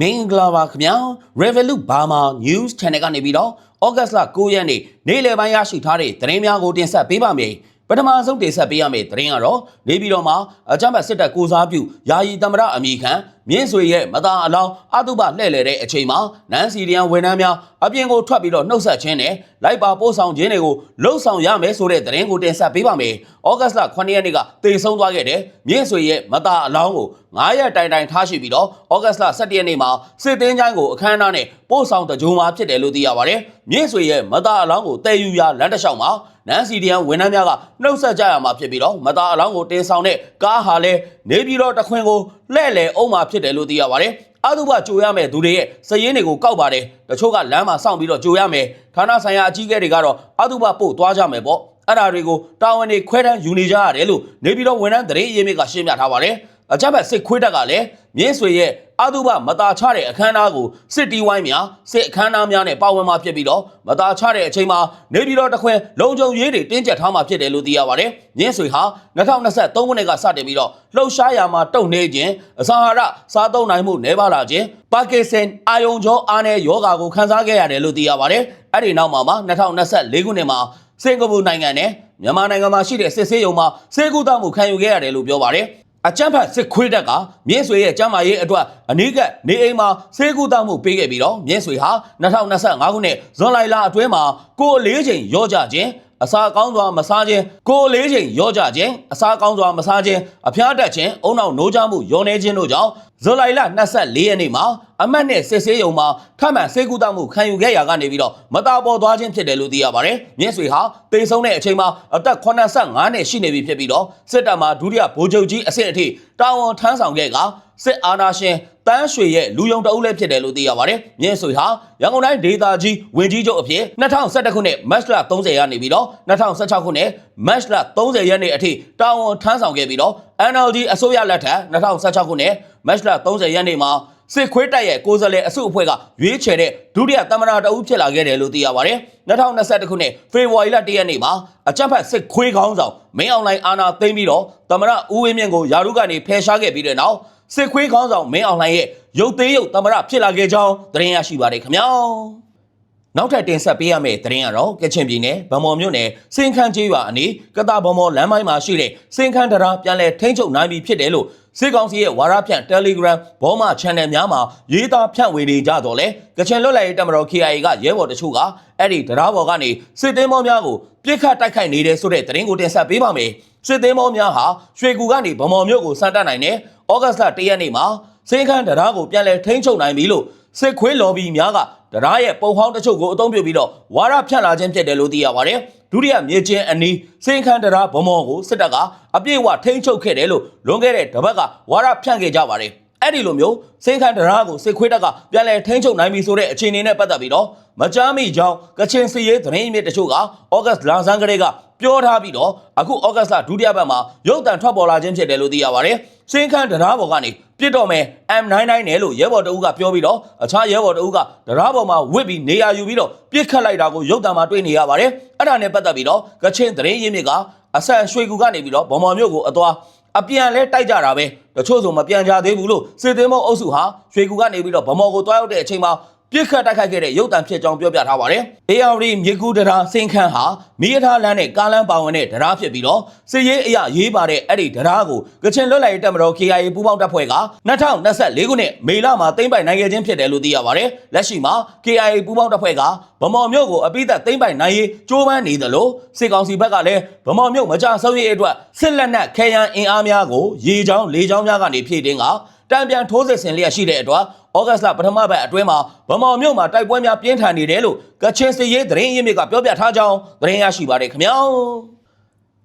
မင်္ဂလာပါခင်ဗျာ Revolut Burma News Channel ကနေပြီးတော့ August လ9ရက်နေ့နေ့လယ်ပိုင်းရရှိထားတဲ့သတင်းများကိုတင်ဆက်ပေးပါမယ်ပထမဆုံးတင်ဆက်ပေးရမယ့်သတင်းကတော့နေပြည်တော်မှာအကြမ်းဖက်စစ်တပ်ကိုစားပြုယာယီသမရအမိခံမြင်းဆွေရဲ့မသားအလောင်းအတုပလှည့်လည်တဲ့အချိန်မှာနန်းစီရီယန်ဝန်ထမ်းများအပြင်ကိုထွက်ပြီးတော့နှုတ်ဆက်ခြင်းနဲ့လိုက်ပါပို့ဆောင်ခြင်းတွေကိုလှုပ်ဆောင်ရမယ်ဆိုတဲ့သတင်းကိုတင်ဆက်ပေးပါမယ်။ဩဂတ်စ်လ9ရက်နေ့ကတေဆုံးသွားခဲ့တဲ့မြင်းဆွေရဲ့မသားအလောင်းကို9ရက်တိုင်တိုင်ထားရှိပြီးတော့ဩဂတ်စ်လ17ရက်နေ့မှာစစ်သင်းချိုင်းကိုအခမ်းအနားနဲ့ပို့ဆောင်တကြိုမှာဖြစ်တယ်လို့သိရပါတယ်။မြင်းဆွေရဲ့မသားအလောင်းကိုတည်ယူရာလမ်းတစ်လျှောက်မှာနန်းစီဒီယန်ဝန်ထမ်းများကနှုတ်ဆက်ကြရမှာဖြစ်ပြီးတော့မသားအလောင်းကိုတင်ဆောင်တဲ့ကားဟာလည်းနေပြည်တော်တခွင်ကိုလှည့်လည်အောင်မှာဖြစ်တယ်လို့သိရပါတယ်။အတုပကြိုရမယ်သူတွေရဲ့စည်ရင်းတွေကိုကောက်ပါတယ်တချို့ကလမ်းမှာစောင့်ပြီးတော့ကြိုရမယ်ဌာနဆိုင်ရာအကြီးအကဲတွေကတော့အတုပပို့သွားကြမယ်ပေါ့အဲ့ဒါတွေကိုတာဝန်တွေခွဲတန်းယူနေကြရတယ်လို့နေပြည်တော်ဝန်ထမ်းသတင်းအရင်းမြစ်ကရှင်းပြထားပါတယ်အကြမ်းဖက်စစ်ခွေးတက်ကလည်းမြင်းဆွေရဲ့ အတုပမတာချတဲ့အခမ်းအနားကိုစစ်တီဝိုင်းများစစ်အခမ်းအနားများနဲ့ပါဝင်မှာဖြစ်ပြီးတော့မတာချတဲ့အချိန်မှာနေပြည်တော်တခွင်လုံခြုံရေးတွေတင်းကျပ်ထားမှာဖြစ်တယ်လို့သိရပါတယ်မြင်းဆွေဟာ2023ခုနှစ်ကစတင်ပြီးတော့လှုပ်ရှားရာမှာတုံနေခြင်းအစာဟာရစားသုံးနိုင်မှုနှဲပါလာခြင်းပါကစ္စတန်အာယုံကြောအားနဲ့ယောဂါကိုခန်းစားခဲ့ရတယ်လို့သိရပါတယ်အဲ့ဒီနောက်မှာမှ2024ခုနှစ်မှာစင်ကာပူနိုင်ငံနဲ့မြန်မာနိုင်ငံမှာရှိတဲ့စစ်ဆေးရုံမှာစေကူတမှုခံယူခဲ့ရတယ်လို့ပြောပါတယ် အကြမ်းဖက်စစ်ခွေးတက်ကမြင်းဆွေရဲ့ကျမ်းမာရေးအတွက်အနီးကနေအိမ်မှာစေကူတမှုပေးခဲ့ပြီးတော့မြင်းဆွေဟာ2025ခုနှစ်ဇွန်လလအတွင်းမှာကိုယ်အလေးချိန်ရော့ကြခြင်းအစာကောင်းစွာမစားခြင်းကိုယ်အလေးချိန်ရော့ကြခြင်းအစာကောင်းစွာမစားခြင်းအဖျားတက်ခြင်းအုံနောက်နိုးကြမှုယုံနေခြင်းတို့ကြောင့် ဇူလိုင်လ24ရက်နေ့မှာအမတ်နဲ့စစ်ဆေးရုံမှာထပ်မံစေကူတမှုခံယူခဲ့ရကနေပြီးတော့မတာပေါ်သွားခြင်းဖြစ်တယ်လို့သိရပါတယ်မြင်းဆွေဟာတေဆုံးတဲ့အချိန်မှာအသက်85နှစ်ရှိနေပြီဖြစ်ပြီးတော့စစ်တပ်မှာဒုတိယဗိုလ်ချုပ်ကြီးအဆင့်အထိတာဝန်ထမ်းဆောင်ခဲ့ကစစ်အာဏာရှင်တန်းရွှေရဲ့လူယုံတအုပ်လည်းဖြစ်တယ်လို့သိရပါတယ်။မြင်းဆွေဟာရန်ကုန်တိုင်းဒေသကြီးဝင်ကြီးချုပ်အဖြစ်2011ခုနှစ်မတ်လ30ရက်နေပြီးတော့2016ခုနှစ်မတ်လ30ရက်နေ့အထိတာဝန်ထမ်းဆောင်ခဲ့ပြီးတော့ NLD အစိုးရလက်ထက်2016ခုနှစ် မတ်လ30ရက်နေ့မှာစစ်ခွေးတိုက်ရဲ့ကိုယ်စားလှယ်အစုအဖွဲ့ကရွေးချယ်တဲ့ဒုတိယသမ္မတတအုပ်ဖြစ်လာခဲ့တယ်လို့သိရပါတယ်။2021ခုနှစ်ဖေဖော်ဝါရီလ1ရက်နေ့မှာအကြမ်းဖက်စစ်ခွေးခေါင်းဆောင်မင်းအောင်လှိုင်အာဏာသိမ်းပြီးတော့သမ္မတဦးဝင်းမြင့်ကိုယာရုကနေဖယ်ရှားခဲ့ပြီးတဲ့နောက်စစ်ခွေးခေါင်းဆောင်မင်းအောင်လှိုင်ရဲ့ရုပ်သေးရုပ်သမ္မတဖြစ်လာခဲ့ကြောင်းသတင်းရရှိပါတယ်ခင်ဗျာ။နောက်ထပ်တင်ဆက်ပေးရမယ့်သတင်းကတော့ကချင်ပြည်နယ်ဗမော်မြို့နယ်စင်ခန်းကျေးရွာအနီးကတာဗမော်လမ်းမိုင်းမှာရှိတဲ့စင်ခန်းတရားပြန်လည်ထိန်းချုပ်နိုင်ပြီဖြစ်တယ်လို့ စစ်ကောင်စီရဲ့ဝါရဖြန့် Telegram ဘောမ Channel များမှာရေးသားဖြန့်ဝေနေကြတော့လေကချင်လွတ်လပ်ရေးတပ်မတော် KIA ကရဲဘော်တချို့ကအဲ့ဒီတရားဘော်ကနေစစ်သေးမောများကိုပြစ်ခတ်တိုက်ခိုက်နေတဲ့ဆိုတဲ့သတင်းကိုတင်ဆက်ပေးပါမယ်စစ်သေးမောများဟာရွှေကူကနေဗမော်မြို့ကိုစံတက်နိုင်တဲ့ဩဂတ်စ်လ1ရက်နေ့မှာစင်ခန်းတရားကိုပြန်လည်ထိန်းချုပ်နိုင်ပြီလို့ စစ်ခွေးလော်ဘီများကတရားရဲ့ပုံဟောင်းတချို့ကိုအသုံးပြုပြီးတော့ဝါရဖြန့်လာခြင်းဖြစ်တယ်လို့သိရပါတယ်ဒုတိယမြေချင်းအနီးစင်ခန်းတရားဗမော်ကိုစစ်တပ်ကအပြည့်အဝထိန်းချုပ်ခဲ့တယ်လို့လွန်ခဲ့တဲ့တပတ်ကဝါရဖြန့်ခဲ့ကြပါတယ်အဲ့ဒီလိုမျိုးစင်ခန်းတရားကိုစစ်ခွေးတပ်ကပြန်လည်ထိန်းချုပ်နိုင်ပြီဆိုတဲ့အခြေအနေနဲ့ပတ်သက်ပြီးတော့မကြားမိကြောင်းကချင်စီရေးသတင်းအမြစ်တချို့ကဩဂတ်စ်လဆန်းကလေးကပြောထားပြီးတော့အခုဩဂတ်စ်လဒုတိယပတ်မှာရုပ်တံထွက်ပေါ်လာခြင်းဖြစ်တယ်လို့သိရပါတယ်စင်ခန်းတရားပေါ်ကနေ ပြစ်တော့မယ် M99 နဲ့လို့ရဲဘော်တအုပ်ကပြောပြီးတော့အခြားရဲဘော်တအုပ်ကတရားပေါ်မှာဝစ်ပြီးနေရာယူပြီးတော့ပြစ်ခတ်လိုက်တာကိုရုပ်တံမှာတွေ့နေရပါတယ်အဲ့ဒါနဲ့ပတ်သက်ပြီးတော့ကချင်သတင်းရင်းမြစ်ကအဆန်ရွှေကူကနေပြီးတော့ဗမော်မြို့ကိုအသွားအပြန်လဲတိုက်ကြတာပဲတချို့ဆိုမပြန်ကြသေးဘူးလို့စစ်သေးမောအုပ်စုဟာရွှေကူကနေပြီးတော့ဗမော်ကိုတွားရောက်တဲ့အချိန်မှာ ပြစ်ခတ်တိုက်ခိုက်ခဲ့တဲ့ရုပ်တံဖြစ်ကြောင်းပြောပြထားပါတယ်။ ARD မြေကူတရာစင်ခန်းဟာမိရထားလမ်းနဲ့ကားလမ်းပါဝင်တဲ့ဒရာဖြစ်ပြီးတော့စစ်ရေးအရရေးပါတဲ့အဲ့ဒီဒရာကိုကချင်လွတ်လပ်ရေးတပ်မတော် KIA ပူးပေါင်းတပ်ဖွဲ့က2024ခုနှစ်မေလမှာသိမ်းပိုက်နိုင်ခဲ့ခြင်းဖြစ်တယ်လို့သိရပါတယ်။လက်ရှိမှာ KIA ပူးပေါင်းတပ်ဖွဲ့ကဗမော်မြို့ကိုအပိသက်သိမ်းပိုက်နိုင်ရေးကြိုးပမ်းနေသလိုစစ်ကောင်စီဘက်ကလည်းဗမော်မြို့မကြဆုံးရေးအတွက်စစ်လက်နက်ခဲယမ်းအင်အားများကိုရေချောင်းလေချောင်းများကနေဖြည့်တင်းကတံပြန်ထိုးစစ်ဆင်လျက်ရှိတဲ့အတွက် ဩဂတ်စ်လပထမပတ်အတွင်းမှာဗမော်မြို့မှာတိုက်ပွဲများပြင်းထန်နေတယ်လို့ကချင်စစ်ရေးသတင်းရင်းမြစ်ကပြောပြထားကြောင်းသတင်းရရှိပါတယ်ခင်ဗျာ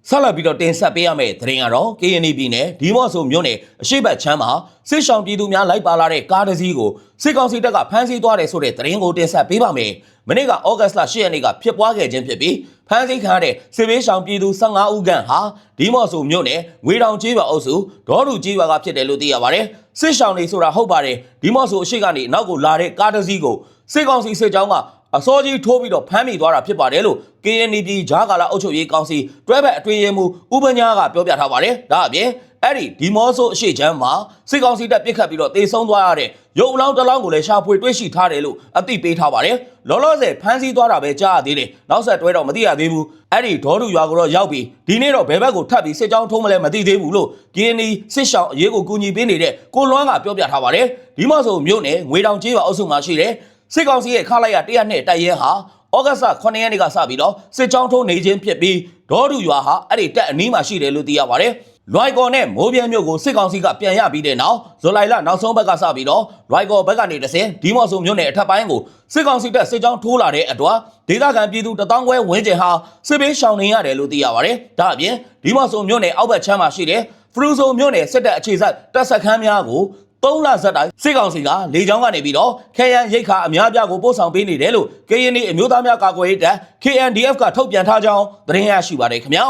ဆက်လက်ပြီးတော့တင်ဆက်ပေးရမယ့်သတင်းကတော့ KNY ပြည်နယ်ဒီမော့ဆိုမြို့နယ်အရှိတ်ဘက်ချမ်းမှာစစ်ဆောင်ပြည်သူများလိုက်ပါလာတဲ့ကားတစ်စီးကိုစစ်ကောင်စီတပ်ကဖမ်းဆီးသွားတယ်ဆိုတဲ့သတင်းကိုတင်ဆက်ပေးပါမယ်။မနေ့ကဩဂတ်စ်လ10ရက်နေ့ကဖြစ်ပွားခဲ့ခြင်းဖြစ်ပြီးဖမ်းဆီးခံရတဲ့စစ်ဘေးရှောင်ပြည်သူ15ဦးခန့်ဟာဒီမော့ဆိုမြို့နယ်ငွေတောင်ကျေးရွာအုပ်စုဒေါ်ရူကျေးရွာကဖြစ်တယ်လို့သိရပါတယ်။စစ်ရှောင်တွေဆိုတာဟုတ်ပါတယ်ဒီမော့ဆိုအရှိတ်ကနေနောက်ကိုလာတဲ့ကားတစ်စီးကိုစစ်ကောင်စီစစ်ကြောင်းက အစောကြီးထိုးပြီးတော့ဖမ်းမိသွားတာဖြစ်ပါတယ်လို့ KND ပြည်ဂျာကာလာအုပ်ချုပ်ရေးကောင်စီတွဲဘက်အတွင်းရေးမှူးဦးပညာကပြောပြထားပါတယ်။ဒါအပြင်အဲ့ဒီဒီမောဆိုအရှိချမ်းမှာစစ်ကောင်စီတပ်ပစ်ခတ်ပြီးတော့တေဆုံးသွားရတဲ့ရုပ်အလောင်းတစ်လောင်းကိုလည်းရှာဖွေတွေ့ရှိထားတယ်လို့အသိပေးထားပါတယ်လောလောဆယ်ဖမ်းဆီးသွားတာပဲကြားရသေးတယ်နောက်ဆက်တွဲတော့မသိရသေးဘူးအဲ့ဒီဒေါ်တူရွာကိုတော့ရောက်ပြီးဒီနေ့တော့ဘယ်ဘက်ကိုထပ်ပြီးစစ်ကြောင်းထုံးမလဲမသိသေးဘူးလို့ GNI စစ်ရှောင်းအရေးကိုကူညီပေးနေတဲ့ကိုလွမ်းကပြောပြထားပါတယ်ဒီမောဆိုမြို့နယ်ငွေတောင်ကျေးရွာအုပ်စုမှာရှိတဲ့ စစ်ကောင်စီရဲ့ခလိုက်ရ100နဲ့တိုက်ရဲဟာဩဂတ်စ်9ရက်နေ့ကစပြီးတော့စစ်ကြောင်းထုံးနေခြင်းဖြစ်ပြီးဒေါ်တူရွာဟာအဲ့ဒီတက်အနီးမှာရှိတယ်လို့သိရပါတယ်။လွိုင်ကော်နဲ့မိုးပြဲမြို့ကိုစစ်ကောင်စီကပြန်ရပြီးတဲ့နောက်ဇူလိုင်လနောက်ဆုံးဘက်ကစပြီးတော့လွိုင်ကော်ဘက်ကနေတဆင်ဒီမော့ဆိုမြို့နယ်အထက်ပိုင်းကိုစစ်ကောင်စီတပ်စစ်ကြောင်းထိုးလာတဲ့အတွက်ဒေသခံပြည်သူတထောင်ခွဲဝန်းကျင်ဟာစစ်ဘေးရှောင်နေရတယ်လို့သိရပါတယ်။ဒါအပြင်ဒီမော့ဆိုမြို့နယ်အောက်ဘက်ချမ်းမှာရှိတဲ့ဖရူဆိုမြို့နယ်စစ်တပ်အခြေစိုက်တပ်စခန်းများကို သုံးလဆက်တိုင်းစစ်ကောင်စီကလေကြောင်းကနေပြီးတော့ခဲယံရိတ်ခါအများပြားကိုပို့ဆောင်ပေးနေတယ်လို့ KNY အမျိုးသားများကာကွယ်ရေးတပ် KNDF ကထုတ်ပြန်ထားကြောင်းသတင်းရရှိပါတယ်ခင်ဗျာ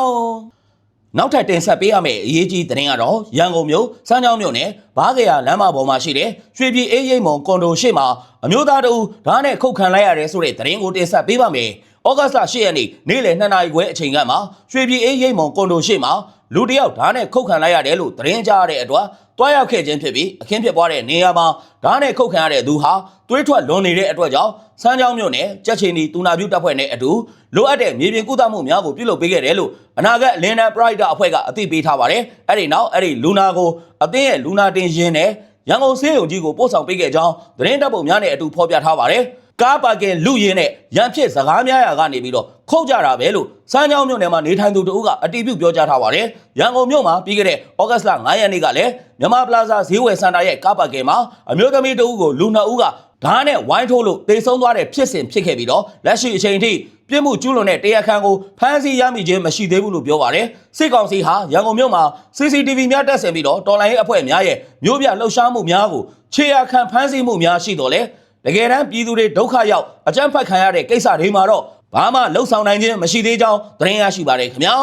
နောက်ထပ်တင်ဆက်ပေးရမယ့်အရေးကြီးသတင်းကတော့ရန်ကုန်မြို့စမ်းချောင်းမြို့နယ်ဘားကရလမ်းမပေါ်မှာရှိတဲ့ရွှေပြည်အေးရိပ်မုံကွန်ဒိုရှိမှာအမျိုးသားတို့ဓာတ်နဲ့ခုတ်ခံလိုက်ရတယ်ဆိုတဲ့သတင်းကိုတင်ဆက်ပေးပါမယ်။ဩဂတ်စ်လ10ရက်နေ့နေ့လယ်2နာရီခွဲအချိန်ကမှရွှေပြည်အေးရိပ်မုံကွန်ဒိုရှိမှာလူတစ်ယောက်ဓာတ်နဲ့ခုတ်ခံလိုက်ရတယ်လို့သတင်းကြားရတဲ့အတွက် တွားရောက်ခဲ့ခြင်းဖြစ်ပြီးအခင်းဖြစ်ပွားတဲ့နေရာမှာဓာတ်နဲ့ခုတ်ခံရတဲ့သူဟာသွေးထွက်လွန်နေတဲ့အတွက်ကြောင့်စမ်းချောင်းမြို့နယ်ကြက်ချီနီတူနာပြူတပ်ဖွဲ့နဲ့အတူလိုအပ်တဲ့မြေပြင်ကုသမှုများကိုပြုလုပ်ပေးခဲ့တယ်လို့အနာဂတ်လင်းနန်ပရိုက်တာအဖွဲ့ကအသိပေးထားပါတယ်။အဲ့ဒီနောက်အဲ့ဒီလူနာကိုအသင်းရဲ့လူနာတင်ရင်းနဲ့ရန်ကုန်ဆေးရုံကြီးကိုပို့ဆောင်ပေးခဲ့ကြောင်းသတင်းတပ်ပုံများနဲ့အတူဖော်ပြထားပါတယ်။ ကားပါကင်လူရင်းနဲ့ရန်ဖြစ်စကားများရာကနေပြီးတော့ခုတ်ကြတာပဲလို့စမ်းချောင်းမြို့နယ်မှာနေထိုင်သူတို့ကအတီးပြုတ်ပြောကြားထားပါတယ်။ရန်ကုန်မြို့မှာပြီးခဲ့တဲ့ဩဂတ်စ်လ9ရက်နေ့ကလည်းမြန်မာပလာဇာဈေးဝယ်စင်တာရဲ့ကားပါကင်မှာအမျိုးသမီးတို့ကိုလူနှစ်ဦးကဓာတ်နဲ့ဝိုင်းထိုးလို့တေဆုံးသွားတဲ့ဖြစ်စဉ်ဖြစ်ခဲ့ပြီးတော့လက်ရှိအချိန်ထိပြစ်မှုကျူးလွန်တဲ့တရားခံကိုဖမ်းဆီးရမိခြင်းမရှိသေးဘူးလို့ပြောပါတယ်စစ်ကောင်စီဟာရန်ကုန်မြို့မှာ CCTV များတက်ဆင်ပြီးတော့တော်လိုင်းရေးအဖွဲ့များရဲ့မြို့ပြလှုပ်ရှားမှုများကိုခြေရာခံဖမ်းဆီးမှုများရှိတော်လဲ တကယ်တမ်းပြည်သူတွေဒုက္ခရောက်အကြမ်းဖက်ခံရတဲ့ကိစ္စတွေမှာတော့ဘာမှလှုပ်ဆောင်နိုင်ခြင်းမရှိသေးကြောင်းသတင်းရရှိပါတယ်ခင်ဗျာ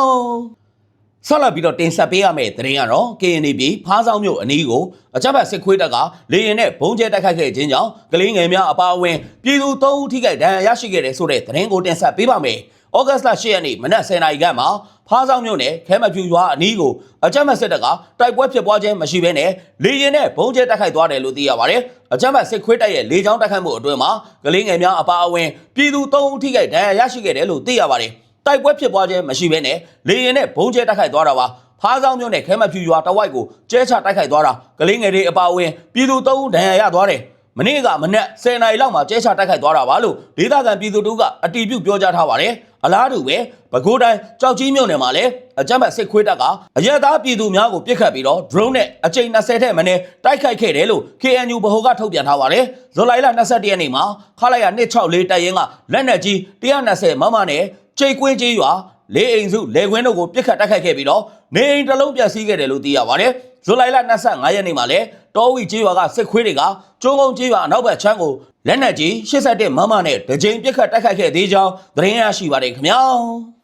ဆက်လက်ပြီးတော့တင်ဆက်ပေးရမယ့်သတင်းကတော့ KNB ဖားဆောင်မြို့အနီးကိုအကြမ်းဖက်စစ်ခွေးတပ်ကလေရင်နဲ့ဘုံကျဲတိုက်ခိုက်ခဲ့ခြင်းကြောင့်ကလေးငယ်များအပါအဝင်ပြည်သူ၃ဦးထိခိုက်ဒဏ်ရာရရှိခဲ့တဲ့ဆိုတဲ့သတင်းကိုတင်ဆက်ပေးပါမယ်။ ဩဂတ်စ်လ10ရက်နေ့မနက်10:00နာရီခန့်မှာဖားဆောင်မြို့နယ်ခဲမဖြူရွာအနီးကိုအကြမ်းဖက်စစ်တပ်ကတိုက်ပွဲဖြစ်ပွားခြင်းမရှိဘဲနဲ့လေရင်နဲ့ဘုံကျဲတိုက်ခိုက်သွားတယ်လို့သိရပါတယ်။အကြမ်းဖက်စစ်ခွေးတပ်ရဲ့လေကြောင်းတိုက်ခိုက်မှုအတွင်းမှာကလေးငယ်များအပါအဝင်ပြည်သူ၃ဦးထိခိုက်ဒဏ်ရာရရှိခဲ့တယ်လို့သိရပါတယ်။တိုက်ပွဲဖြစ်ပွားခြင်းမရှိဘဲနဲ့လေရင်နဲ့ဘုံကျဲတိုက်ခိုက်သွားတာပါဖားဆောင်မြို့နယ်ခဲမဖြူရွာတဝိုက်ကိုကျဲချတိုက်ခိုက်သွားတာကလေးငယ်တွေအပါအဝင်ပြည်သူ၃ဦးဒဏ်ရာရသွားတယ် မနေ့ကမနေ့10နာရီလောက်မှာကျဲချတိုက်ခိုက်သွားတာပါလို့ဒေသခံပြည်သူတို့ကအတီးပြုတ်ပြောကြားထားပါတယ်အလားတူပဲပဲခူးတိုင်းကြောက်ကြီးမြို့နယ်မှာလည်းအကြမ်းဖက်စစ်ခွေးတပ်ကအရက်သားပြည်သူများကိုပစ်ခတ်ပြီးတော့ drone နဲ့အကြိမ်20ထက်မနည်းတိုက်ခိုက်ခဲ့တယ်လို့ KNU ဗဟိုကထုတ်ပြန်ထားပါတယ်ဇူလိုင်လ22ရက်နေ့မှာခလာရ264တပ်ရင်းကလက်နက်ကြီး120မမနဲ့ကျိတ်ကွင်းကြီးရွာ လေးအိမ်စုလေကွင်းတို့ကိုပြစ်ခတ်တိုက်ခိုက်ခဲ့ပြီးတော့နေအိမ်တစ်လုံးပျက်စီးခဲ့တယ်လို့သိရပါတယ်။ဇူလိုင်လ25ရက်နေ့မှာလည်းတောဝီကျေးရွာကစစ်ခွေးတွေကကျုံကုန်းကျေးရွာအနောက်ဘက်ချမ်းကိုလက်နက်ကြီး81မမနဲ့တကြိမ်ပြစ်ခတ်တိုက်ခိုက်ခဲ့သေးကြောင်းသတင်းရရှိပါတယ်ခင်ဗျာ။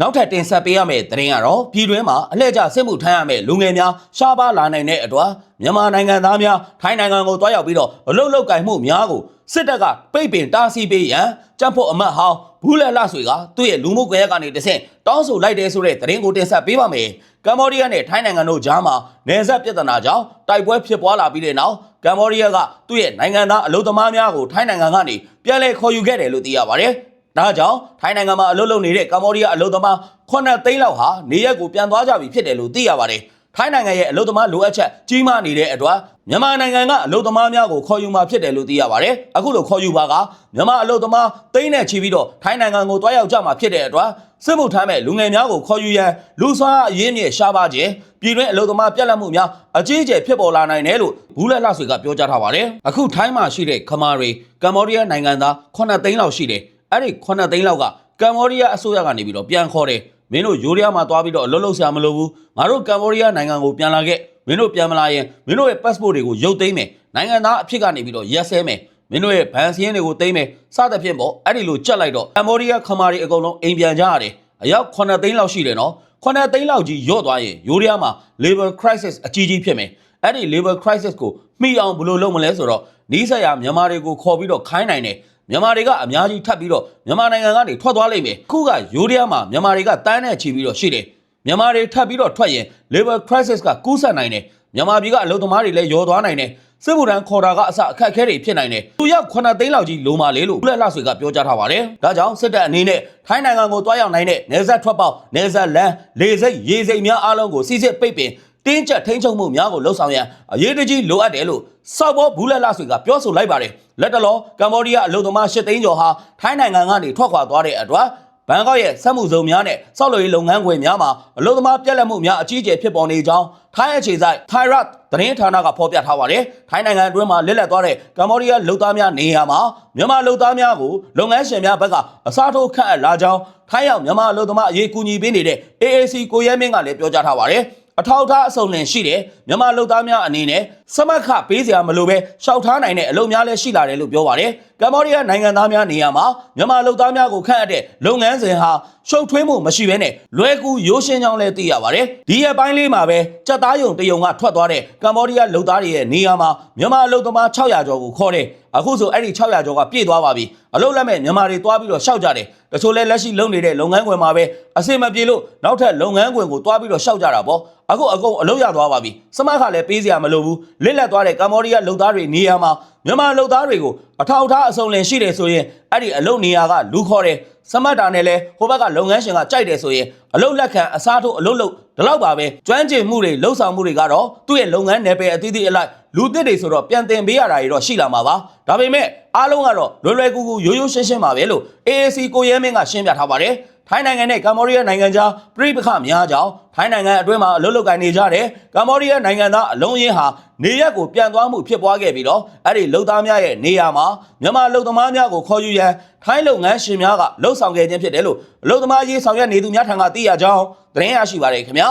နောက်ထပ်တင်ဆက်ပေးရမယ့်သတင်းကတော့ပြည်တွင်းမှာအလှည့်ကျစစ်မှုထမ်းရမယ့်လူငယ်များရှားပါလာနိုင်တဲ့အတွက်မြန်မာနိုင်ငံသားများထိုင်းနိုင်ငံကိုတွားရောက်ပြီးတော့အလုတ်လောက်ကင်မှုများကိုစစ်တပ်ကပိတ်ပင်တားဆီးပေးရန်ကြံ့ဖို့အမတ်ဟောင်း ဘူးလက်လှဆွေကသူ့ရဲ့လူမှုကွန်ရက်ကနေတဆင့်တောင်းဆိုလိုက်တယ်ဆိုတဲ့သတင်းကိုတင်ဆက်ပေးပါမယ်။ကမ္ဘောဒီးယားနဲ့ထိုင်းနိုင်ငံတို့ကြားမှာနယ်စပ်ပြဿနာကြောင့်တိုက်ပွဲဖြစ်ပွားလာပြီးတဲ့နောက်ကမ္ဘောဒီးယားကသူ့ရဲ့နိုင်ငံသားအလုပ်သမားများကိုထိုင်းနိုင်ငံကနေပြန်လည်ခေါ်ယူခဲ့တယ်လို့သိရပါတယ်။ဒါကြောင့်ထိုင်းနိုင်ငံမှာအလုပ်လုပ်နေတဲ့ကမ္ဘောဒီးယားအလုပ်သမား9သိန်းလောက်ဟာနေရက်ကိုပြန်သွားကြပြီဖြစ်တယ်လို့သိရပါတယ်။ ထိုင်းနိုင်ငံရဲ့အလုပ်သမားလိုအပ်ချက်ကြီးမားနေတဲ့အတွက်မြန်မာနိုင်ငံကအလုပ်သမားများကိုခေါ်ယူมาဖြစ်တယ်လို့သိရပါတယ်။အခုလိုခေါ်ယူပါကမြန်မာအလုပ်သမားသိန်းနဲ့ချီပြီးတော့ထိုင်းနိုင်ငံကိုတွားရောက်ကြမှာဖြစ်တဲ့အတွက်စစ်မှုထမ်းမဲ့လူငယ်များကိုခေါ်ယူရန်လူဆွမ်းအရင်းမြစ်ရှားပါခြင်းပြည်တွင်းအလုပ်သမားပြက်လက်မှုများအကြီးအကျယ်ဖြစ်ပေါ်လာနိုင်တယ်လို့ဘူးလက်လှဆွေကပြောကြားထားပါတယ်။အခုထိုင်းမှာရှိတဲ့ခမာတွေကမ္ဘောဒီးယားနိုင်ငံသား9သိန်းလောက်ရှိတယ်။အဲ့ဒီ9သိန်းလောက်ကကမ္ဘောဒီးယားအစိုးရကနေပြီးတော့ပြန်ခေါ်တယ်။ မင်းတို့ယူရီးယားမှာသွားပြီးတော့အလုပ်လုပ်ဆရာမလိုဘူး။ငါတို့ကမ္ဘောဒီးယားနိုင်ငံကိုပြန်လာခဲ့။မင်းတို့ပြန်မလာရင်မင်းတို့ရဲ့ passport တွေကိုရုပ်သိမ်းမယ်။နိုင်ငံသားအဖြစ်ကနေပြီးတော့ရက်စဲမယ်။မင်းတို့ရဲ့ဗန်စည်းရင်းတွေကိုသိမ်းမယ်စသဖြင့်ပေါ့အဲ့ဒီလိုကြက်လိုက်တော့ကမ္ဘောဒီးယားခမာတွေအကုန်လုံးအိမ်ပြန်ကြရတယ်အယောက်9သိန်းလောက်ရှိတယ်နော်9သိန်းလောက်ကြီးရော့သွားရင်ယူရီးယားမှာ labor crisis အကြီးကြီးဖြစ်မယ်အဲ့ဒီ labor crisis ကိုမှီအောင်ဘယ်လိုလုပ်မလဲဆိုတော့နီးစပ်ရမြန်မာတွေကိုခေါ်ပြီးတော့ခိုင်းနိုင်တယ် မြန်မာတွေကအများကြီးထပ်ပြီးတော့မြန်မာနိုင်ငံကနေထွက်သွားလိမ့်မယ်ခုကယူရီးယားမှာမြန်မာတွေကတန်းနဲ့ချီပြီးတော့ရှိတယ်မြန်မာတွေထပ်ပြီးတော့ထွက်ရင် labor crisis ကကူးစက်နိုင်တယ်မြန်မာပြည်ကအလုပ်သမားတွေလည်းရောသွားနိုင်တယ်စစ်မှုထမ်းခေါ်တာကအစအခက်အခဲတွေဖြစ်နိုင်တယ်သူရောက်9သိန်းလောက်ကြီးလိုမာလေလို့ဦးလက်လှဆွေကပြောကြားထားပါတယ်ဒါကြောင့်စစ်တပ်အနေနဲ့ထိုင်းနိုင်ငံကိုတွားရောက်နိုင်တဲ့နေဆက်ထွက်ပေါက်နေဆက်လန်းလေစိတ်ရေစိတ်များအားလုံးကိုစီစစ်ပိတ်ပင် တင်းကျပ်ထိန်းချုပ်မှုများကိုလှုံ့ဆော်ရန်အရေးတကြီးလိုအပ်တယ်လို့စောက်ဘောဘူးလက်လှဆွေကပြောဆိုလိုက်ပါတယ်လက်တလောကမ္ဘောဒီးယားအလုံသမား၈သိန်းကျော်ဟာထိုင်းနိုင်ငံကနေထွက်ခွာသွားတဲ့အတွက်ဘန်ကောက်ရဲ့စက်မှုဇုံများနဲ့စောက်လို့ရေးလုပ်ငန်းခွင်များမှာအလုံသမားပြက်လက်မှုများအကြီးအကျယ်ဖြစ်ပေါ်နေကြောင်းထိုင်းအခြေစိုက် Thai Rat သတင်းဌာနကဖော်ပြထားပါတယ်။ထိုင်းနိုင်ငံအတွင်းမှာလက်လက်သွားတဲ့ကမ္ဘောဒီးယားလုပ်သားများနေရာမှာမြန်မာလုပ်သားများကိုလုပ်ငန်းရှင်များဘက်ကအစားထိုးခန့်အပ်လာကြောင်းထိုင်းရောက်မြန်မာလုပ်သမားအရေးကူညီပေးနေတဲ့ AAC ကိုရဲမင်းကလည်းပြောကြားထားပါတယ်။ အထောက်အထားအစုံလင်ရှိတယ်မြန်မာလုပ်သားများအနေနဲ့စမတ်ခပေးစရာမလိုပဲရှောက်ထားနိုင်တဲ့အလုပ်များလည်းရှိလာတယ်လို့ပြောပါတယ်ကမ္ဘောဒီးယားနိုင်ငံသားများနေရာမှာမြန်မာလုပ်သားများကိုခန့်အပ်တဲ့လုပ်ငန်းစဉ်ဟာရှုပ်ထွေးမှုမရှိဘဲနဲ့လွယ်ကူရိုးရှင်းကြောင်းလည်းသိရပါတယ်ဒီရက်ပိုင်းလေးမှာပဲစက်သားယုံတယုံကထွက်သွားတဲ့ကမ္ဘောဒီးယားလုပ်သားတွေရဲ့နေရာမှာမြန်မာလုပ်သမား600ကျော်ကိုခေါ်တယ် အခုဆိုအဲ့ဒီ600ကျော်ကပြည့်သွားပါပြီအလုပ်လက်မဲ့မြန်မာတွေတွားပြီးတော့ရှောက်ကြတယ်တချို့လဲလက်ရှိလုပ်နေတဲ့လုပ်ငန်းခွင်မှာပဲအဆင်မပြေလို့နောက်ထပ်လုပ်ငန်းခွင်ကိုတွားပြီးတော့ရှောက်ကြတာပေါ့အခုအကုန်အလုပ်ရသွားပါပြီစမတ်ခလည်းပေးစရာမလိုဘူးလစ်လက်သွားတဲ့ကမ္ဘောဒီးယားလုပ်သားတွေနေရာမှာမြန်မာလုပ်သားတွေကိုအထောက်အထားအစုံလင်ရှိတယ်ဆိုရင်အဲ့ဒီအလုပ်နေရာကလူခေါ်တယ်စမတ်တာနဲ့လဲဟိုဘက်ကလုပ်ငန်းရှင်ကကြိုက်တယ်ဆိုရင်အလုပ်လက်ခံအစားထိုးအလုပ်လုပ်ဒီလောက်ပါပဲကျွမ်းကျင်မှုတွေလှုပ်ဆောင်မှုတွေကတော့သူ့ရဲ့လုပ်ငန်းနယ်ပယ်အသီးသီးအလိုက် လူသစ်တွေဆိုတော့ပြန်တင်ပေးရတာတွေတော့ရှိလာမှာပါဒါပေမဲ့အားလုံးကတော့လွယ်လွယ်ကူကူရိုးရိုးရှင်းရှင်းပါပဲလို့ AAC ကိုရဲမင်းကရှင်းပြထားပါတယ်ထိုင်းနိုင်ငံနဲ့ကမ္ဘောဒီးယားနိုင်ငံကြားပြိပခများကြောင်းထိုင်းနိုင်ငံအတွင်းမှာအလုပ်လုပ်ကိုင်နေကြတဲ့ကမ္ဘောဒီးယားနိုင်ငံသားအလုံးရင်းဟာနေရက်ကိုပြန်သွားမှုဖြစ်ပွားခဲ့ပြီးတော့အဲ့ဒီလုပ်သားများရဲ့နေရာမှာမြန်မာလုပ်သမားများကိုခေါ်ယူရန်ထိုင်းလုပ်ငန်းရှင်များကလှုပ်ဆောင်ခဲ့ခြင်းဖြစ်တယ်လို့အလုပ်သမားရေးဆောင်ရွက်နေသူများထံကသိရကြောင်းသတင်းရရှိပါတယ်ခင်ဗျာ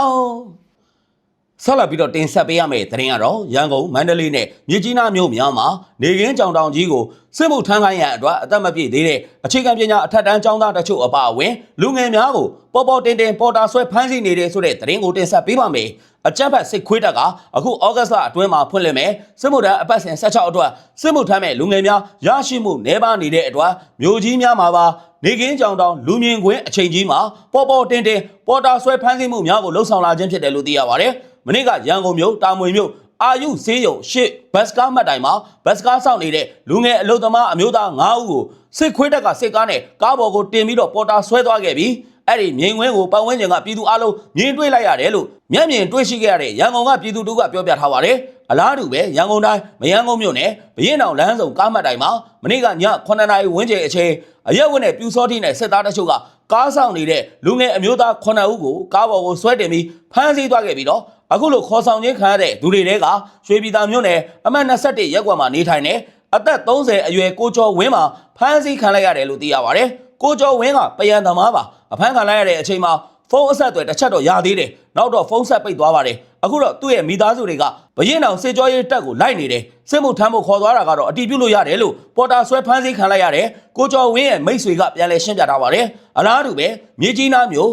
ဆက်လက်ပြီးတော့တင်ဆက်ပေးရမယ့်သတင်းကတော့ရန်ကုန်မန္တလေးနဲ့မြစ်ကြီးနားမြို့များမှာနေကင်းကြောင်တောင်ကြီးကိုစစ်မှုထမ်းခိုင်းရန်အတွက်အသက်မပြည့်သေးတဲ့အခြေခံပညာအထက်တန်းကျောင်းသားတချို့အပါအဝင်လူငယ်များကိုပေါ်ပေါ်တင်တင်ပေါ်တာဆွဲဖမ်းဆီးနေတဲ့ဆိုတဲ့သတင်းကိုတင်ဆက်ပေးပါမယ်။အကြမ်းဖက်စစ်ခွေးတပ်ကအခုဩဂတ်လအတွင်းမှာဖွင့်လှစ်မယ်စစ်မှုထမ်းအပတ်စဉ်16အတွက်စစ်မှုထမ်းမဲ့လူငယ်များရရှိမှုနှဲပါနေတဲ့အတွက်မြို့ကြီးများမှာပါနေကင်းကြောင်တောင်လူမြင်ကွင်းအချိန်ကြီးမှာပေါ်ပေါ်တင်တင်ပေါ်တာဆွဲဖမ်းဆီးမှုများကိုလှုံ့ဆော်လာခြင်းဖြစ်တယ်လို့သိရပါတယ်။ မနေ့ကရန်ကုန်မြို့တာမွေမြို့အာယုဆေးရုံရှစ်ဘတ်စကားမှတ်တိုင်မှာဘတ်စကားစောင့်နေတဲ့လူငယ်အလုသမားအမျိုးသား9ဦးကိုစစ်ခွေးတက်ကစစ်ကားနဲ့ကားပေါ်ကိုတင်ပြီးတော့ပေါ်တာဆွဲသွားခဲ့ပြီးအဲ့ဒီမြင်ကွင်းကိုပတ်ဝန်းကျင်ကပြည်သူအလုံးမြင်တွေ့လိုက်ရတယ်လို့မျက်မြင်တွေ့ရှိခဲ့ရတဲ့ရန်ကုန်ကပြည်သူတို့ကပြောပြထားပါတယ်အလားတူပဲရန်ကုန်တိုင်းမရန်ကုန်မြို့နယ်ဘရင်တောင်လမ်းစုံကားမှတ်တိုင်မှာမနေ့ကည9နာရီဝန်းကျင်အချိန်အရက်ဝက်နဲ့ပြူစောတိနဲ့စစ်သားတချို့ကကားဆောင်နေတဲ့လူငယ်အမျိုးသား9ဦးကိုကားပေါ်ကိုဆွဲတင်ပြီးဖမ်းဆီးသွားခဲ့ပြီးတော့ အခုလိုခေါ်ဆောင်ခြင်းခံရတဲ့သူတွေတဲကရွှေပြည်သာမြို့နယ်အမှတ်21ရက်ကွက်မှာနေထိုင်နေအသက်30အရွယ်ကိုကျော်ဝင်းမှာဖမ်းဆီးခံလိုက်ရတယ်လို့သိရပါတယ်ကိုကျော်ဝင်းကပယံသမားပါအဖမ်းခံလိုက်ရတဲ့အချိန်မှာဖုန်းအဆက်အသွယ်တစ်ချက်တော့ရသေးတယ်နောက်တော့ဖုန်းဆက်ပိတ်သွားပါတယ်အခုတော့သူ့ရဲ့မိသားစုတွေကဘရင်အောင်စေကြောရေးတက်ကိုလိုက်နေတယ်စစ်မှုထမ်းဖို့ခေါ်သွားတာကတော့အတီးပြုတ်လို့ရတယ်လို့ပေါ်တာဆွဲဖမ်းဆီးခံလိုက်ရတယ်ကိုကျော်ဝင်းရဲ့မိတ်ဆွေကပြန်လဲရှင်းပြထားပါတယ်အလားတူပဲမြေကြီးနားမျိုး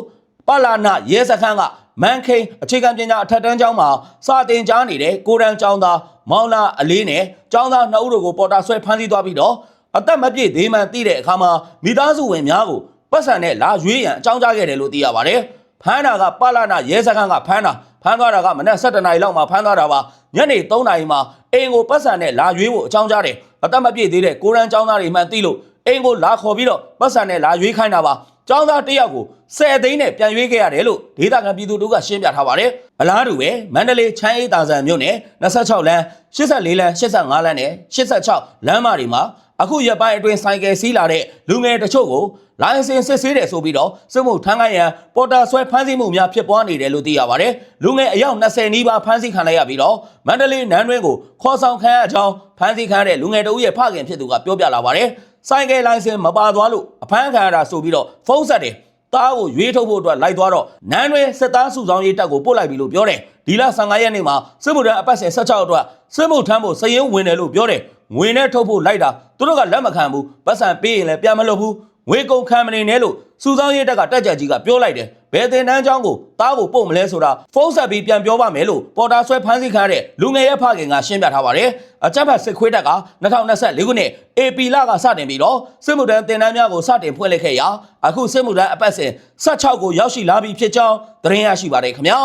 ပလာနာရဲစခန်းကမန်ခိန်အခြေခံပညာအထက်တန်းကျောင်းမှာစာတင်ကြားနေတဲ့ကိုရန်ကျောင်းသားမောင်လာအလေးနဲ့ကျောင်းသားနှစ်ဦးတို့ကိုပေါ်တာဆွဲဖမ်းဆီးသွားပြီးတော့အသက်မပြည့်သေးမှန်သိတဲ့အခါမှာမိသားစုဝင်များကိုပတ်စံနဲ့လာရွေးရန်အကြောင်းကြားခဲ့တယ်လို့သိရပါတယ်။ဖမ်းတာကပလာနာရဲစခန်းကဖမ်းတာဖမ်းသွားတာကမနက်7:00နာရီလောက်မှာဖမ်းသွားတာပါညနေ3:00နာရီမှာအိမ်ကိုပတ်စံနဲ့လာရွေးဖို့အကြောင်းကြားတယ်အသက်မပြည့်သေးတဲ့ကိုရန်ကျောင်းသားတွေမှန်သိလို့အိမ်ကိုလာခေါ်ပြီးတော့ပတ်စံနဲ့လာရွေးခိုင်းတာပါကျောင်းသားတစ်ယောက်ကို 10သိန်းနဲ့ပြန်ရွေးခဲ့ရတယ်လို့ဒေသခံပြည်သူတို့ကရှင်းပြထားပါတယ်အလားတူပဲမန္တလေးချမ်းအေးတာဆန်မြို့နယ်26လမ်း84လမ်း85လမ်းနဲ့86လမ်းမတွေမှာအခုရက်ပိုင်းအတွင်းဆိုင်ကယ်စီးလာတဲ့လူငယ်တချို့ကိုလိုင်စင်စစ်ဆေးတယ်ဆိုပြီးတော့စစ်မှုထမ်းခိုင်းရန်ပေါ်တာဆွဲဖမ်းဆီးမှုများဖြစ်ပွားနေတယ်လို့သိရပါတယ်။လူငယ်အယောက်20နီးပါးဖမ်းဆီးခံလိုက်ရပြီးတော့မန္တလေးနန်းတွင်းကိုခေါ်ဆောင်ခံရကြောင်းဖမ်းဆီးခံရတဲ့လူငယ်တဦးရဲ့ဖခင်ဖြစ်သူကပြောပြလာပါတယ်။ဆိုင်ကယ်လိုင်စင်မပါသွားလို့အဖမ်းခံရတာဆိုပြီးတော့ဖုန်းဆက်တယ်။ တားကိုရွေးထုတ်ဖို့အတွက်လိုက်သွားတော့နန်းတွင်စစ်သားစုဆောင်ရေးတပ်ကိုပို့လိုက်ပြီလို့ပြောတယ်ဒီလ15ရက်နေ့မှာစစ်မှုထမ်းအပတ်စဉ်16အတွက်စစ်မှုထမ်းဖို့စည်ရင်ဝင်တယ်လို့ပြောတယ်ငွေနဲ့ထုတ်ဖို့လိုက်တာသူတို့ကလက်မခံဘူးပတ်စံပေးရင်လည်းပြန်မလုပ်ဘူးငွေကုန်ခံမနေနဲ့လို့စုဆောင်ရေးတပ်ကတက်ကြကြီးကပြောလိုက်တယ် ဘယ်သင်တန်းကျောင်းကိုတားဖို့ပို့မလဲဆိုတာဖုန်းဆက်ပြီးပြန်ပြောပါမယ်လို့ပေါ်တာဆွဲဖမ်းဆီးခံရတဲ့လူငယ်ရဲ့ဖခင်ကရှင်းပြထားပါတယ်။အကြမ်းဖက်စစ်ခွေးတပ်က2024ခုနှစ် AP လကစတင်ပြီးတော့စစ်မှုထမ်းသင်တန်းများကိုစတင်ဖွင့်လှစ်ခဲ့ရာအခုစစ်မှုထမ်းအပတ်စဉ်16ကိုရောက်ရှိလာပြီဖြစ်ကြောင်းသတင်းရရှိပါတယ်ခင်ဗျာ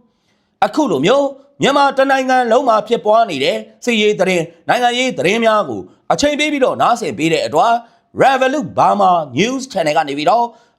။အခုလိုမျိုးမြန်မာတနိုင်ငံလုံးမှာဖြစ်ပွားနေတဲ့စစ်ရေးသတင်းနိုင်ငံရေးသတင်းများကိုအချိန်ပေးပြီးတော့နားဆင်ပေးတဲ့အတွက် Revolut Burma News Channel ကနေပြီးတော့